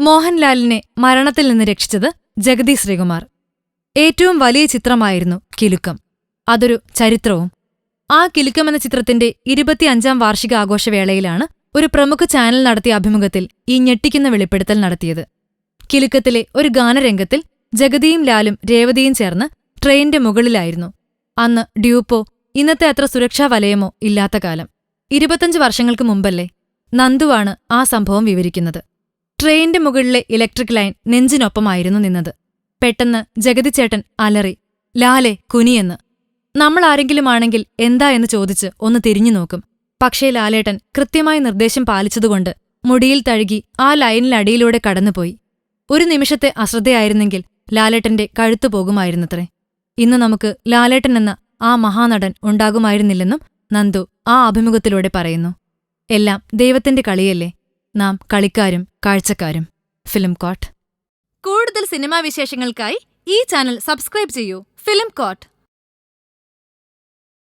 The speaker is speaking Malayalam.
മോഹൻലാലിനെ മരണത്തിൽ നിന്ന് രക്ഷിച്ചത് ജഗതി ശ്രീകുമാർ. ഏറ്റവും വലിയ ചിത്രമായിരുന്നു കിലുക്കം. അതൊരു ചരിത്രവും. ആ കിലുക്കം എന്ന ചിത്രത്തിന്റെ ഇരുപത്തിയഞ്ചാം വാർഷികാഘോഷവേളയിലാണ് ഒരു പ്രമുഖ ചാനൽ നടത്തിയ അഭിമുഖത്തിൽ ഈ ഞെട്ടിക്കുന്ന വെളിപ്പെടുത്തൽ നടത്തിയത്. കിലുക്കത്തിലെ ഒരു ഗാനരംഗത്തിൽ ജഗതിയും ലാലും രേവതിയും ചേർന്ന് ട്രെയിനിന്റെ മുകളിലായിരുന്നു. അന്ന് ഡ്യൂപ്പോ ഇന്നത്തെ അത്ര സുരക്ഷാ വലയമോ ഇല്ലാത്ത കാലം. ഇരുപത്തഞ്ച് വർഷങ്ങൾക്ക് മുമ്പല്ലേ നന്ദുവാണ് ആ സംഭവം വിവരിക്കുന്നത്. ട്രെയിനിന്റെ മുകളിലെ ഇലക്ട്രിക് ലൈൻ നെഞ്ചിനൊപ്പമായിരുന്നു നിന്നത്. പെട്ടെന്ന് ജഗതിച്ചേട്ടൻ അലറി ലാലെ കുനിയെന്ന്. നമ്മൾ ആരെങ്കിലുമാണെങ്കിൽ എന്താ എന്ന് ചോദിച്ച് ഒന്ന് തിരിഞ്ഞു നോക്കും. പക്ഷേ ലാലേട്ടൻ കൃത്യമായ നിർദ്ദേശം പാലിച്ചതുകൊണ്ട് മുടിയിൽ തഴുകി ആ ലൈനിലടിയിലൂടെ കടന്നുപോയി. ഒരു നിമിഷത്തെ അശ്രദ്ധയായിരുന്നെങ്കിൽ ലാലേട്ടന്റെ കഴുത്തു പോകുമായിരുന്നത്രേ. ഇന്ന് നമുക്ക് ലാലേട്ടൻ എന്ന ആ മഹാനടൻ ഉണ്ടാകുമായിരുന്നില്ലെന്നും നന്ദു ആ അഭിമുഖത്തിലൂടെ പറയുന്നു എല്ലാം ദൈവത്തിന്റെ കളിയല്ലേ? നാം കളിക്കാരും കാഴ്ചക്കാരും. ഫിലിം കോട്ട്. കൂടുതൽ സിനിമാ വിശേഷങ്ങൾക്കായി ഈ ചാനൽ സബ്സ്ക്രൈബ് ചെയ്യൂ. Film coat.